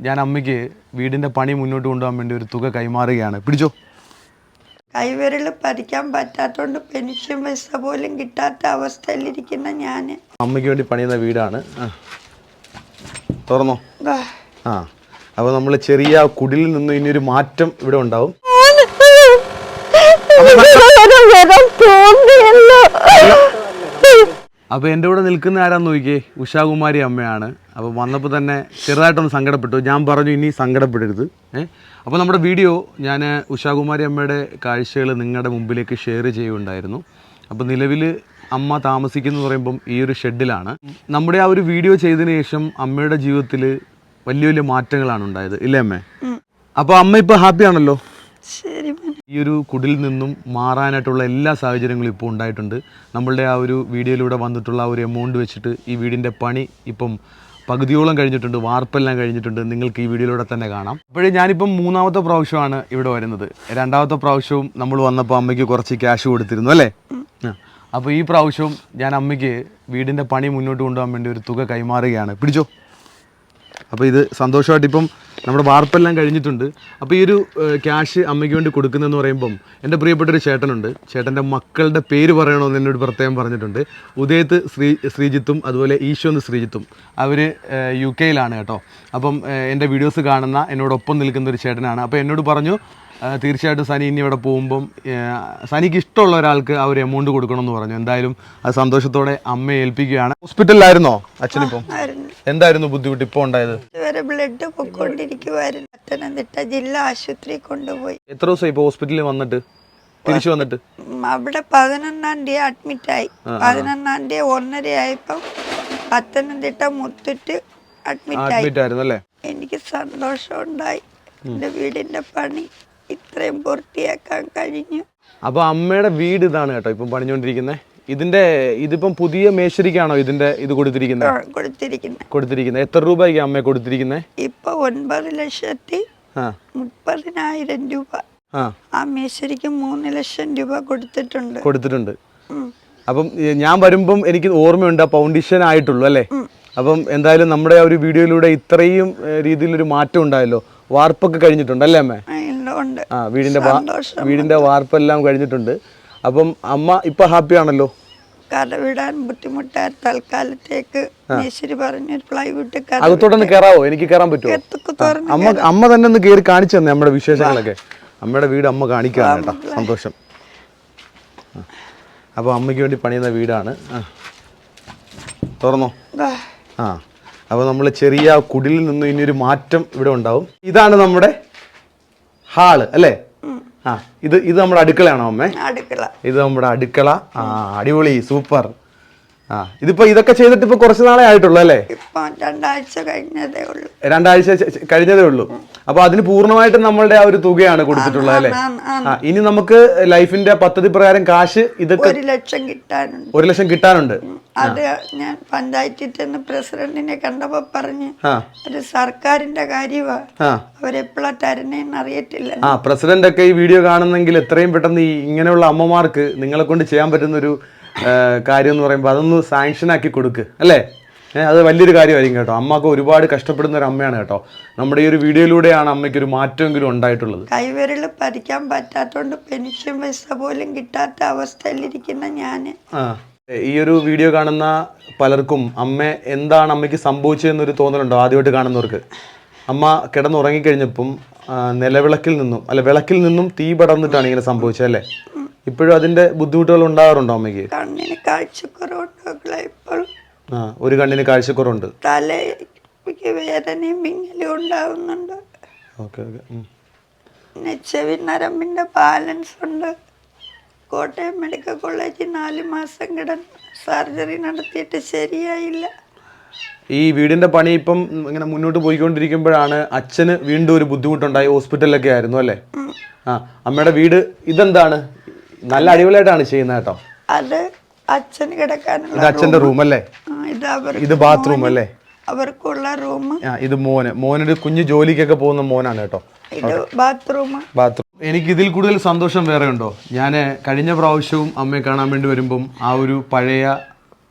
ഞാൻ അമ്മയ്ക്ക് വീടിന്റെ പണി മുന്നോട്ട് കൊണ്ടുപോകാൻ വേണ്ടി ഒരു തുക കൈമാറുകയാണ്. പിടിച്ചോ? കൈവിരൽ പഠിക്കാൻ പറ്റാത്തോണ്ട് പെൻഷൻ പൈസ പോലും കിട്ടാത്ത അവസ്ഥയിലിരിക്കുന്ന ഞാൻ അമ്മയ്ക്ക് വേണ്ടി പണിയുന്ന വീടാണ്. ആ. തുറന്നോ? ആ. അപ്പോൾ നമ്മൾ ചെറിയ കുടിലിൽ നിന്ന് ഇനി ഒരു മാറ്റം ഇവിടെ ഉണ്ടാവും. അപ്പോൾ എന്റെ കൂടെ നിൽക്കുന്ന ആരാന്ന് നോക്കിയേ? ഉഷാകുമാരി അമ്മയാണ്. അപ്പോൾ വന്നപ്പോൾ തന്നെ ചെറുതായിട്ടൊന്ന് സങ്കടപ്പെട്ടു. ഞാൻ പറഞ്ഞു ഇനി സങ്കടപ്പെടരുത്. ഏ? അപ്പോൾ നമ്മുടെ വീഡിയോ ഞാൻ ഉഷാകുമാരി അമ്മയുടെ കാഴ്ചകൾ നിങ്ങളുടെ മുമ്പിലേക്ക് ഷെയർ ചെയ്യുകയുണ്ടായിരുന്നു. അപ്പോൾ നിലവിൽ അമ്മ താമസിക്കുന്നു പറയുമ്പം ഈ ഒരു ഷെഡിലാണ്. നമ്മുടെ ആ ഒരു വീഡിയോ ചെയ്തതിന് ശേഷം അമ്മയുടെ ജീവിതത്തിൽ വലിയ വലിയ മാറ്റങ്ങളാണ് ഉണ്ടായത്. ഇല്ലേ അമ്മേ? അപ്പോൾ അമ്മ ഇപ്പോൾ ഹാപ്പിയാണല്ലോ. ഈ ഒരു കുടിൽ നിന്നും മാറാനായിട്ടുള്ള എല്ലാ സാഹചര്യങ്ങളും ഇപ്പോൾ ഉണ്ടായിട്ടുണ്ട്. നമ്മളുടെ ആ ഒരു വീഡിയോയിലൂടെ വന്നിട്ടുള്ള ആ ഒരു എമൗണ്ട് വെച്ചിട്ട് ഈ വീടിന്റെ പണി ഇപ്പം പകുതിയോളം കഴിഞ്ഞിട്ടുണ്ട് വാർപ്പെല്ലാം കഴിഞ്ഞിട്ടുണ്ട്. നിങ്ങൾക്ക് ഈ വീഡിയോയിലൂടെ തന്നെ കാണാം. അപ്പോഴേ ഞാനിപ്പം മൂന്നാമത്തെ പ്രാവശ്യമാണ് ഇവിടെ വരുന്നത്. രണ്ടാമത്തെ പ്രാവശ്യവും നമ്മൾ വന്നപ്പോൾ അമ്മയ്ക്ക് കുറച്ച് ക്യാഷ് കൊടുത്തിരുന്നു അല്ലേ? അപ്പോൾ ഈ പ്രാവശ്യവും ഞാൻ അമ്മയ്ക്ക് വീടിന്റെ പണി മുന്നോട്ട് കൊണ്ടുപോകാൻ വേണ്ടി ഒരു തുക കൈമാറുകയാണ്. പിടിച്ചോ? അപ്പോൾ ഇത് സന്തോഷമായിട്ട് ഇപ്പം നമ്മുടെ വാർപ്പെല്ലാം കഴിഞ്ഞിട്ടുണ്ട്. അപ്പോൾ ഈ ഒരു ക്യാഷ് അമ്മയ്ക്ക് വേണ്ടി കൊടുക്കുന്നതെന്ന് പറയുമ്പം എന്റെ പ്രിയപ്പെട്ട ഒരു ചേട്ടനുണ്ട്. ചേട്ടന്റെ മക്കളുടെ പേര് പറയണമെന്ന് എന്നോട് പ്രത്യേകം പറഞ്ഞിട്ടുണ്ട്. ഉദയത്ത് ശ്രീ ശ്രീജിത്തും അതുപോലെ ഈശോന്ന് ശ്രീജിത്തും. അവർ യു കെയിലാണ് കേട്ടോ. അപ്പം എന്റെ വീഡിയോസ് കാണുന്ന എന്നോടൊപ്പം നിൽക്കുന്ന ഒരു ചേട്ടനാണ്. അപ്പോൾ എന്നോട് പറഞ്ഞു തീർച്ചയായിട്ടും സനി ഇനി ഇവിടെ പോകുമ്പം സനിക്ക് ഇഷ്ടമുള്ള ഒരാൾക്ക് ആ ഒരു എമൗണ്ട് കൊടുക്കണമെന്ന് പറഞ്ഞു. എന്തായാലും അത് സന്തോഷത്തോടെ അമ്മയെ ഏൽപ്പിക്കുകയാണ്. ഹോസ്പിറ്റലിലായിരുന്നോ അച്ഛനിപ്പം? എന്തായിരുന്നു ബുദ്ധിമുട്ട് ഇപ്പോൾ ഉണ്ടായത്? ഇതുവരെ ബ്ലഡ് പൊക്കോണ്ടിരിക്കുവായിരുന്നു പത്തനംതിട്ട ജില്ലാ ആശുപത്രി കൊണ്ടുപോയി. എത്ര ദിവസം ഇപ്പോൾ ഹോസ്പിറ്റലിൽ വന്നിട്ട്? തിരിച്ചു വന്നിട്ട്? അവിടെ പതിനൊന്നാം തീയതി അഡ്മിറ്റ് ആയി. പതിനൊന്നാം തീയതി ഒന്നര ആയപ്പം പത്തനംതിട്ട മുത്തിട്ട് അഡ്മിറ്റായി അഡ്മിറ്റ് ആയിരുന്നു അല്ലേ? എനിക്ക് സന്തോഷമുണ്ടായി. എന്റെ വീടിന്റെ പണി ഇത്രയും പൂർത്തിയാക്കാൻ കഴിഞ്ഞു. അപ്പോൾ അമ്മയുടെ വീട് ഇതാണ് കേട്ടോ ഇപ്പം പണിഞ്ഞുകൊണ്ടിരിക്കുന്നത് ഇതിന്റെ ഇതിപ്പം പുതിയ മേശരിക്കാണോ ഇതിന്റെ ഇത് കൊടുത്തിരിക്കുന്നത് കൊടുത്തിരിക്കുന്നത് കൊടുത്തിരിക്കുന്നത് എത്ര രൂപയ്ക്ക് അമ്മ കൊടുത്തിരിക്കുന്നത് ഇപ്പൊ ഒൻപത് ലക്ഷത്തി മുപ്പതിനായിരം രൂപ. ആ. മേശരിക്ക് മൂന്ന് ലക്ഷം രൂപ കൊടുത്തിട്ടുണ്ട്. കൊടുത്തിട്ടുണ്ട്. അപ്പം ഞാൻ വരുമ്പം എനിക്ക് ഓർമ്മയുണ്ട് ആ ഫൗണ്ടേഷൻ ആയിട്ടുള്ളൂ അല്ലേ? അപ്പം എന്തായാലും നമ്മുടെ ആ ഒരു വീഡിയോയിലൂടെ ഇത്രയും രീതിയിൽ രീതിയിലൊരു മാറ്റം ഉണ്ടായല്ലോ. വാർപ്പൊക്കെ കഴിഞ്ഞിട്ടുണ്ട് അല്ലേ അമ്മേ? ആ, ഉണ്ട്, ഉണ്ട്. ആ വീടിന്റെ വീടിന്റെ വാർപ്പെല്ലാം കഴിഞ്ഞിട്ടുണ്ട്. അപ്പം അമ്മ ഇപ്പൊ ഹാപ്പി ആണല്ലോ കടവിടാൻ ബുദ്ധിമുട്ടായ തൽക്കാലത്തേക്ക് മേശരി പറഞ്ഞൊരു പ്ലൈവുഡ് അകത്തോട്ടൊന്ന് കയറാവോ എനിക്ക് കയറാൻ പറ്റുമോ അമ്മ അമ്മ തന്നെ ഒന്ന് കയറി കാണിച്ചു തന്നെ നമ്മുടെ വിശേഷങ്ങളൊക്കെ. അമ്മയുടെ വീട് അമ്മ കാണിക്കാണ് കേട്ടോ. സന്തോഷം. അപ്പോൾ അമ്മയ്ക്ക് വേണ്ടി പണിയുന്ന വീടാണ്. തുറന്നോ? ആ. അപ്പോൾ നമ്മൾ ചെറിയ കുടിലിൽ നിന്ന് ഇനിയൊരു ഒരു മാറ്റം ഇവിടെ ഉണ്ടാവും. ഇതാണ് നമ്മുടെ ഹാൾ അല്ലേ? ആ ഇത് ഇത് നമ്മുടെ അടുക്കളയാണോ അമ്മേ? അടുക്കള. ഇത് നമ്മുടെ അടുക്കള. ആ അടിപൊളി സൂപ്പർ. ആ ഇതിപ്പോ ഇതൊക്കെ ചെയ്തിട്ട് ഇപ്പൊ കുറച്ച് നാളെ ആയിട്ടുള്ളൂ അല്ലേ? ഇപ്പൊ രണ്ടാഴ്ച കഴിഞ്ഞതേ ഉള്ളൂ. രണ്ടാഴ്ച കഴിഞ്ഞതേ ഉള്ളൂ. അപ്പൊ അതിന് പൂർണമായിട്ടും നമ്മളുടെ ആ ഒരു തുകയാണ് കൊടുത്തിട്ടുള്ളത് അല്ലേ. ആ ഇനി നമുക്ക് ലൈഫിന്റെ പദ്ധതി പ്രകാരം കാശ് ഇതൊക്കെ ഒരു ലക്ഷം കിട്ടാനുണ്ട്. ഒരു ലക്ഷം കിട്ടാനുണ്ട്. അത് ഞാൻ പഞ്ചായത്തിൽ ചെന്ന് പ്രസിഡന്റിനെ കണ്ടപ്പോ പറഞ്ഞ് ഒരു സർക്കാരിന്റെ കാര്യമാ ആ. അവരെപ്പോഴാ തരണേന്ന് അറിയത്തില്ല. ആ പ്രസിഡന്റ് ഒക്കെ ഈ വീഡിയോ കാണുന്നെങ്കിൽ എത്രയും പെട്ടെന്ന് ഈ ഇങ്ങനെയുള്ള അമ്മമാർക്ക് നിങ്ങളെ കൊണ്ട് ചെയ്യാൻ പറ്റുന്ന ഒരു കാര്യം എന്ന് പറയുമ്പോൾ അതൊന്ന് സാങ്ഷൻ ആക്കി കൊടുക്ക് അല്ലേ? അത് വലിയൊരു കാര്യമായിരിക്കും കേട്ടോ. അമ്മയ്ക്ക് ഒരുപാട് കഷ്ടപ്പെടുന്ന ഒരു അമ്മയാണ് കേട്ടോ. നമ്മുടെ ഈ ഒരു വീഡിയോയിലൂടെയാണ് അമ്മയ്ക്ക് ഒരു മാറ്റമെങ്കിലും ഉണ്ടായിട്ടുള്ളത്. കൈവിരൽ പരിക്കാൻ പറ്റാത്തോണ്ട് പെൻഷൻ പൈസ പോലും കിട്ടാത്ത അവസ്ഥയിലിരിക്കുന്ന ഞാൻ ഈ ഒരു വീഡിയോ കാണുന്ന പലർക്കും അമ്മ എന്താണ് അമ്മയ്ക്ക് സംഭവിച്ചതെന്നൊരു തോന്നലുണ്ടോ ആദ്യമായിട്ട് കാണുന്നവർക്ക്? അമ്മ കിടന്നുറങ്ങിക്കഴിഞ്ഞപ്പം നിലവിളക്കിൽ നിന്നും അല്ല വിളക്കിൽ നിന്നും തീ പടർന്നിട്ടാണ് ഇങ്ങനെ സംഭവിച്ചത് അല്ലേ? ഇപ്പോഴും അതിന്റെ ബുദ്ധിമുട്ടുകൾ ഉണ്ടാകാറുണ്ടോ അമ്മയ്ക്ക്? കണ്ണിന് കാഴ്ചക്കുറവുണ്ടോ ഇപ്പോഴും. ഒരു കണ്ണിന് കാഴ്ചക്കുറവുണ്ട്. തലയ്ക്ക് വേദനയും വിങ്ങലും ഉണ്ടാകുന്നുണ്ട് ഓക്കെ പിന്നെ ചെവി ബാലൻസ് ഉണ്ട്. കോട്ടയം മെഡിക്കൽ കോളേജിൽ നാല് മാസം കിടന്ന് സർജറി നടത്തിയിട്ട് ശരിയായില്ല. ഈ വീടിന്റെ പണി ഇപ്പം ഇങ്ങനെ മുന്നോട്ട് പോയിക്കൊണ്ടിരിക്കുമ്പോഴാണ് അച്ഛന് വീണ്ടും ഒരു ബുദ്ധിമുട്ടുണ്ടായി ഹോസ്പിറ്റലിലൊക്കെ ആയിരുന്നു അല്ലേ? ആ അമ്മയുടെ വീട് ഇതെന്താണ്? നല്ല അടിപൊളിയായിട്ടാണ് ചെയ്യുന്നത് കേട്ടോ. അത് അച്ഛന് കിടക്കാനുള്ള അച്ഛന്റെ റൂം. അല്ലേ ആ, ഇത് അവർ ഇത് ബാത്റൂം അല്ലേ? അവർക്കുള്ള റൂം ആ ഇത് മോന്. മോനൊരു കുഞ്ഞു ജോലിക്കൊക്കെ പോകുന്ന മോനാണ് കേട്ടോ. ഇത് ബാത്റൂം ബാത്റൂം എനിക്ക് ഇതിൽ കൂടുതൽ സന്തോഷം വേറെ ഉണ്ടോ? ഞാൻ കഴിഞ്ഞ പ്രാവശ്യവും അമ്മയെ കാണാൻ വേണ്ടി വരുമ്പം ആ ഒരു പഴയ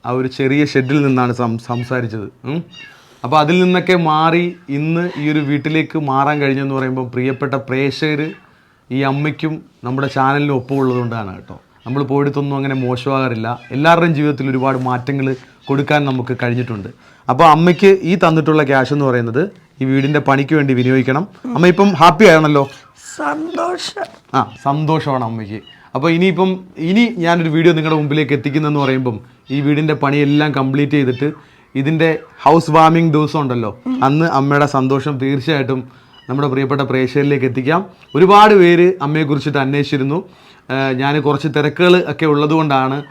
ആ ഒരു ചെറിയ ഷെഡിൽ നിന്നാണ് സംസാരിച്ചത്. അപ്പൊ അപ്പോൾ അതിൽ നിന്നൊക്കെ മാറി ഇന്ന് ഈ ഒരു വീട്ടിലേക്ക് മാറാൻ കഴിഞ്ഞെന്ന് പറയുമ്പോൾ പ്രിയപ്പെട്ട പ്രേക്ഷകർ ഈ അമ്മയ്ക്കും നമ്മുടെ ചാനലിനും ഒപ്പമുള്ളതുകൊണ്ടാണ് കേട്ടോ. നമ്മൾ പോയിടത്തൊന്നും അങ്ങനെ മോശമാകാറില്ല. എല്ലാവരുടെയും ജീവിതത്തിൽ ഒരുപാട് മാറ്റങ്ങൾ കൊടുക്കാൻ നമുക്ക് കഴിഞ്ഞിട്ടുണ്ട്. അപ്പോൾ അമ്മയ്ക്ക് ഈ തന്നിട്ടുള്ള ക്യാഷ് എന്ന് പറയുന്നത് ഈ വീടിന്റെ പണിക്ക് വേണ്ടി വിനിയോഗിക്കണം. അമ്മ ഇപ്പം ഹാപ്പി ആണല്ലോ സന്തോഷം. ആ സന്തോഷമാണ് അമ്മയ്ക്ക്. അപ്പോൾ ഇനിയിപ്പം ഇനി ഞാനൊരു വീഡിയോ നിങ്ങളുടെ മുമ്പിലേക്ക് എത്തിക്കുന്നതെന്ന് പറയുമ്പം ഈ വീടിന്റെ പണിയെല്ലാം കംപ്ലീറ്റ് ചെയ്തിട്ട് ഇതിന്റെ ഹൗസ് വാമിംഗ് ദിവസം ഉണ്ടല്ലോ. അന്ന് അമ്മയുടെ സന്തോഷം തീർച്ചയായിട്ടും നമ്മുടെ പ്രിയപ്പെട്ട പ്രേക്ഷകരിലേക്ക് എത്തിക്കാം. ഒരുപാട് പേര് അമ്മയെക്കുറിച്ചിട്ട് അന്വേഷിച്ചിരുന്നു. ഞാൻ കുറച്ച് തിരക്കുകൾ ഒക്കെ ഉള്ളതുകൊണ്ടാണ്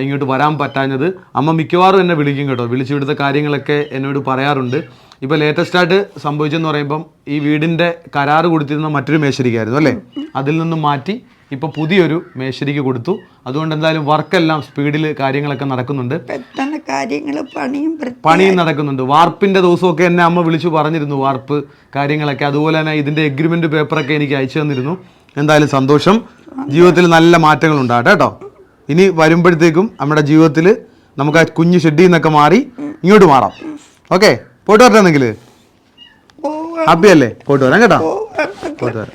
ഇങ്ങോട്ട് വരാൻ പറ്റാഞ്ഞത്. അമ്മ മിക്കവാറും എന്നെ വിളിക്കും കേട്ടോ. വിളിച്ച് ഇവിടുത്തെ കാര്യങ്ങളൊക്കെ എന്നോട് പറയാറുണ്ട്. ഇപ്പോൾ ലേറ്റസ്റ്റ് ആയിട്ട് സംഭവിച്ചെന്ന് പറയുമ്പം ഈ വീടിന്റെ കരാറ് കൊടുത്തിരുന്ന മറ്റൊരു മേശരിക്കായിരുന്നു അല്ലേ? അതിൽ നിന്നും മാറ്റി ഇപ്പോൾ പുതിയൊരു മേശരിക്ക് കൊടുത്തു. അതുകൊണ്ട് എന്തായാലും വർക്കെല്ലാം സ്പീഡിൽ കാര്യങ്ങളൊക്കെ നടക്കുന്നുണ്ട്. പെട്ടെന്ന് കാര്യങ്ങൾ പണിയും പണിയും നടക്കുന്നുണ്ട്. വാർപ്പിന്റെ ദിവസമൊക്കെ എന്നെ അമ്മ വിളിച്ചു പറഞ്ഞിരുന്നു വാർപ്പ് കാര്യങ്ങളൊക്കെ. അതുപോലെ തന്നെ ഇതിന്റെ എഗ്രിമെന്റ് പേപ്പറൊക്കെ എനിക്ക് അയച്ചു തന്നിരുന്നു. എന്തായാലും സന്തോഷം. ജീവിതത്തിൽ നല്ല മാറ്റങ്ങൾ ഉണ്ടാകട്ടെ കേട്ടോ ഇനി വരുമ്പോഴത്തേക്കും നമ്മുടെ ജീവിതത്തിൽ നമുക്ക് ആ കുഞ്ഞു ഷെഡിൽ നിന്നൊക്കെ മാറി ഇങ്ങോട്ട് മാറാം. ഓക്കെ? പോയിട്ട് വരട്ടെ എന്നെങ്കിൽ ഹാപ്പി അല്ലേ? പോയിട്ട് വരാം കേട്ടോ. പോയിട്ട് വരാം.